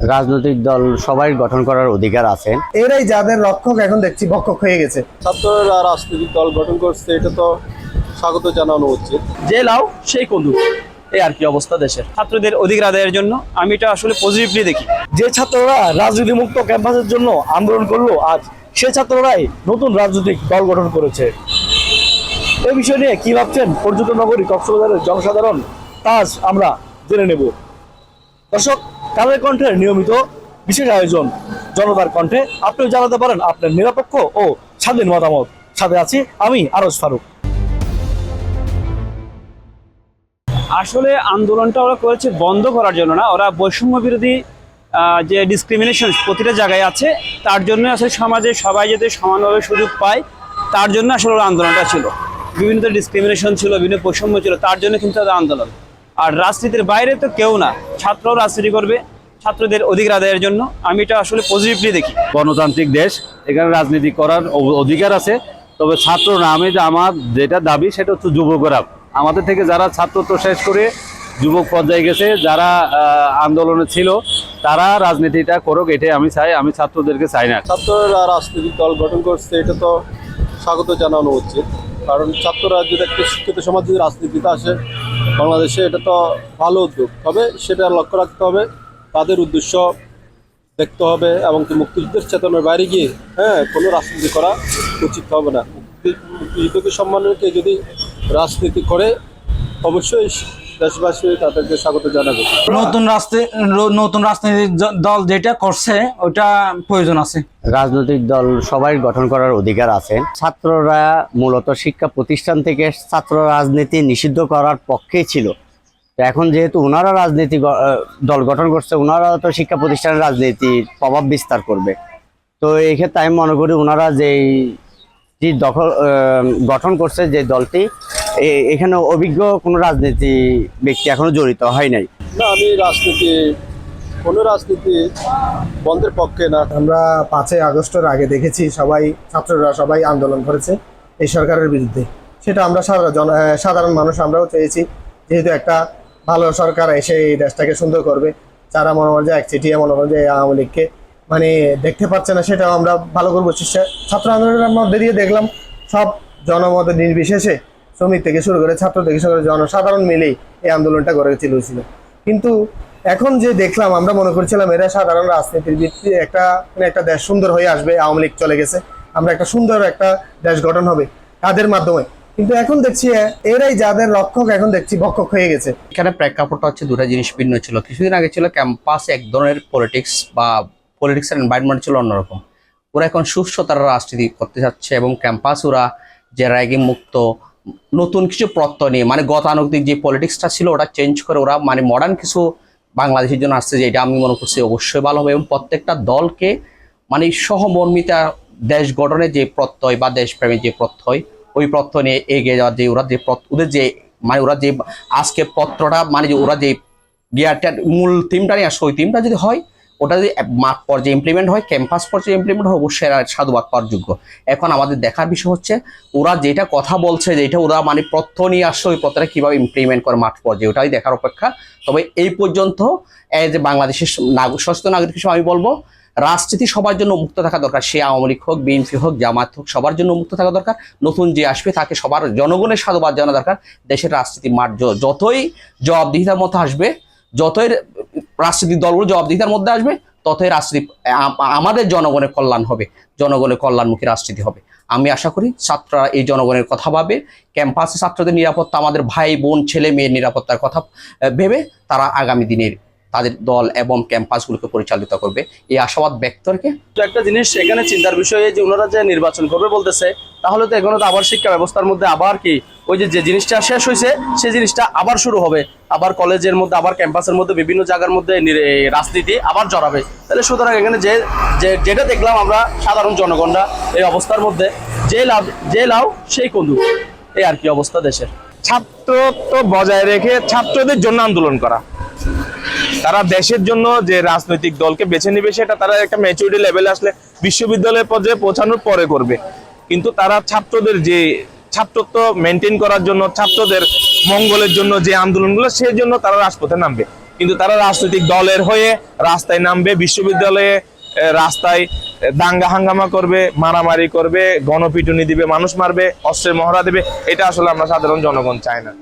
রাজনৈতিক দল সবাই গঠন করার অধিকার আছে। এরাই যাদের রক্ষক এখন দেখছি ভক্ষক হয়ে গেছে। ছাত্ররা রাজনৈতিক দল গঠন করছে এটা তো স্বাগত জানানো উচিত। যে লাও সেই কদু এই আর কি অবস্থা দেশের। ছাত্রদের অধিকার আদায়ের জন্য আমি এটা আসলে পজিটিভলি দেখি। যে ছাত্ররা রাজনীতি মুক্ত ক্যাম্পাসের জন্য আন্দোলন করল আজ সে ছাত্ররাই নতুন রাজনৈতিক দল গঠন করেছে। এই বিষয় নিয়ে কি ভাবছেন পর্যটন নগরী কক্সবাজারের জনসাধারণ তা আমরা জেনে নেব। দর্শক কালের কণ্ঠের নিয়মিত বিশেষ আয়োজন জনতার কণ্ঠে। আপনিও জানাতে পারেন আপনার নিরপেক্ষ ও স্বাধীন মতামত। সাথে আছি আমি আরজ ফারুক। আসলে আন্দোলনটা ওরা করেছে বন্ধ করার জন্য না, ওরা বৈষম্য বিরোধী যে ডিসক্রিমিনেশন প্রতিটা জায়গায় আছে, তার জন্য আসলে সমাজে সবাই যাতে সমানভাবে সুযোগ পায়, তার জন্য আসলে ওরা আন্দোলনটা ছিল। বিভিন্ন ডিসক্রিমিনেশন ছিল, বিভিন্ন বৈষম্য ছিল, তার জন্য কিন্তু আন্দোলন। আর রাজনীতির বাইরে তো কেউ না ছাত্রও রাজনীতি করবে ছাত্রদের অধিকার আদায়ের জন্য আমি এটা আসলে পজিটিভলি দেখি। গণতান্ত্রিক দেশ এখানে রাজনীতি করার অধিকার আছে তবে ছাত্র না আমি যে আমার যেটা দাবি সেটা হচ্ছে যুবকরা। আমাদের থেকে যারা ছাত্র তো শেষ করে যুবক পর্যায়ে গেছে যারা আন্দোলনে ছিল তারা রাজনীতিটা করুক এটাই আমি চাই আমি ছাত্রদেরকে চাই না। ছাত্ররা রাজনৈতিক দল গঠন করছে এটা তো স্বাগত জানানো উচিত। কারণ ছাত্ররা যদি একটা শিক্ষিত সমাজ যদি রাজনীতিতে আসে বাংলাদেশে এটা তো ভালো উদ্যোগ তবে সেটা লক্ষ্য রাখতে হবে তাদের উদ্দেশ্য দেখতে হবে এবং কি মুক্তিযুদ্ধের চেতনার বাইরে গিয়ে হ্যাঁ কোনো রাজনীতি করা উচিত হবে না। মুক্তি- মুক্তিযুদ্ধকে সম্মান রেখে যদি রাজনীতি করে অবশ্যই দেশবাসী তাদেরকে স্বাগত জানাবে। নতুন নতুন রাজনৈতিক দল যেটা করছে ওটা প্রয়োজন আছে। রাজনৈতিক দল সবাই গঠন করার অধিকার আছে। ছাত্ররা মূলত শিক্ষা প্রতিষ্ঠান থেকে ছাত্র রাজনীতি নিষিদ্ধ করার পক্ষে ছিল। তো এখন যেহেতু ওনারা রাজনীতি দল গঠন করছে ওনারা তো শিক্ষা প্রতিষ্ঠানের রাজনীতির প্রভাব বিস্তার করবে। তো এই ক্ষেত্রে আমি মনে করি ওনারা যেই যে দখল গঠন করছে যে দলটি এখানে অভিজ্ঞ কোনো রাজনীতি ব্যক্তি এখনও জড়িত হয় নাই। না আমি রাজনীতি কোনো রাজনীতি বন্ধের পক্ষে না। আমরা পাঁচই আগস্টের আগে দেখেছি সবাই ছাত্ররা সবাই আন্দোলন করেছে এই সরকারের বিরুদ্ধে। সেটা আমরা সাধারণ সাধারণ মানুষ আমরাও চেয়েছি। যেহেতু একটা ভালো সরকার এসে এই দেশটাকে সুন্দর করবে। যারা মনে হয় যে একচেটিয়া মনে হয় যে আওয়ামী লীগকে। মানে দেখতে পাচ্ছে না সেটাও আমরা ভালো করব। ছাত্র আন্দোলনের মধ্যে দিয়ে দেখলাম সব জনমত নির্বিশেষে শ্রমিক থেকে শুরু করে ছাত্র থেকে শুরু করে জনসাধারণ মিলেই এই আন্দোলনটা গড়ে তুলেছিল। কিন্তু এখন যে দেখলাম, আমরা মনে করছিলাম এরা সাধারণ রাজনীতির ভিত্তি একটা মানে একটা দেশ সুন্দর হয়ে আসবে, আওয়ামী লীগ চলে গেছে। আমরা একটা সুন্দর একটা দেশ গঠন হবে। তাদের মাধ্যমে কিন্তু এখন দেখছি, এরাই যাদের রক্ষক এখন দেখছি ভক্ষক হয়ে গেছে। এখানে প্রেক্ষাপটটা হচ্ছে দুটা জিনিস ভিন্ন ছিল। কিছুদিন আগে ছিল ক্যাম্পাসে, এক ধরনের পলিটিক্স বা পলিটিক্সের এনভায়রনমেন্ট ছিল অন্যরকম। ওরা এখন সুস্থ, তারা রাজনীতি করতে চাচ্ছে এবং ক্যাম্পাস ওরা যে র্যাগিং মুক্ত, নতুন কিছু প্রত্যয় নিয়ে মানে গতানুগতিক যে পলিটিক্সটা ছিল, ওটা চেঞ্জ করে ওরা মানে মডার্ন কিছু বাংলাদেশের জন্য আসছে যে এটা আমি মনে করছি অবশ্যই ভালো হবে। এবং প্রত্যেকটা দলকে মানে সহমর্মিতা, দেশ গঠনের যে প্রত্যয় বা দেশপ্রেমের যে প্রত্যয় ওই প্রত্যয় নিয়ে এগিয়ে যাওয়ার যে ওরা যে ওদের যে মানে ওরা যে আজকে পত্রটা মানে যে ওরা যে বিয়ারটার মূল থিমটা নিয়ে আসছে ওই থিমটা যদি হয়, ওটা যদি মাঠ পর্যায়ে ইমপ্লিমেন্ট হয় ক্যাম্পাস পর্যায়ে ইমপ্লিমেন্ট হয়, অবশ্যই সাধুবাদ পাওয়ার যোগ্য। এখন আমাদের দেখার বিষয় হচ্ছে, ওরা যেটা কথা বলছে, যেটা ওরা মানে পথ্য নিয়ে আসছে ওই পথটা কীভাবে ইমপ্লিমেন্ট করে মাঠ পর্যায়ে, ওটাই দেখার অপেক্ষা। তবে এই পর্যন্ত যে বাংলাদেশের নাগরিক সচেতন নাগরিক হিসেবে আমি বলব রাজনীতি সবার জন্য মুক্ত থাকা দরকার। সে আওয়ামী লীগ হোক, বিএনপি হোক, জামাত হোক, সবার জন্য মুক্ত থাকা দরকার। নতুন যে আসবে তাকে সবার, জনগণের সাধুবাদ জানা দরকার। দেশের রাজনীতি মাঠ যতই জবাবদিহিতার মধ্যে আসবে, যতই রাজনৈতিক দলগুলো জবাবদিহিতার মধ্যে আসবে, ততই রাজনীতি আমাদের জনগণের কল্যাণ হবে। জনগণের কল্যাণমুখী রাজনীতি হবে। আমি আশা করি ছাত্ররা এই জনগণের কথা ভাবে। ক্যাম্পাসে ছাত্রদের নিরাপত্তা, আমাদের ভাই, বোন, ছেলে, মেয়ের নিরাপত্তার কথা ভেবে তারা আগামী দিনের তাদের দল এবং ক্যাম্পাসগুলোকে পরিচালিত করবে। এই আশাবাদ ব্যক্ত রেখে একটা জিনিস এখানে চিন্তার বিষয় যে ওনারা যে নির্বাচন করবে বলতেছে তাহলে তো এখানে তো আবার শিক্ষা ব্যবস্থার মধ্যে আবার কি ওই যে যে জিনিসটা শেষ হয়েছে সেই জিনিসটা আবার শুরু হবে। আবার কলেজের মধ্যে আবার ক্যাম্পাসের মধ্যে বিভিন্ন জায়গার মধ্যে রাজনীতি আবার জড়াবে। তাহলে সুতরাং এখানে যে যে- যেটা দেখলাম আমরা সাধারণ জনগণরা এই অবস্থার মধ্যে যে লাভ যে লাভ সেই কন্দু এই আর কি অবস্থা দেশের। ছাত্রত্ব বজায় রেখে ছাত্রদের জন্য আন্দোলন করা। তারা দেশের জন্য যে রাজনৈতিক দলকে বেছে নিবে, সেটা তারা একটা ম্যাচুরিটি লেভেলে আসলে বিশ্ববিদ্যালয়ের পর্যায়ে পৌঁছানোর পরে করবে। কিন্তু তারা ছাত্রদের যে ছাত্রত্ব মেনটেন করার জন্য, ছাত্রদের মঙ্গলের জন্য যে আন্দোলনগুলো, সেই জন্য তারা রাজপথে নামবে। কিন্তু তারা রাজনৈতিক দলের হয়ে রাস্তায় নামবে, বিশ্ববিদ্যালয়ে রাস্তায় দাঙ্গা হাঙ্গামা করবে, মারামারি করবে, গণপিটুনি দিবে, মানুষ মারবে, অস্ত্রের মহড়া দেবে, এটা আসলে আমরা সাধারণ জনগণ চাই না।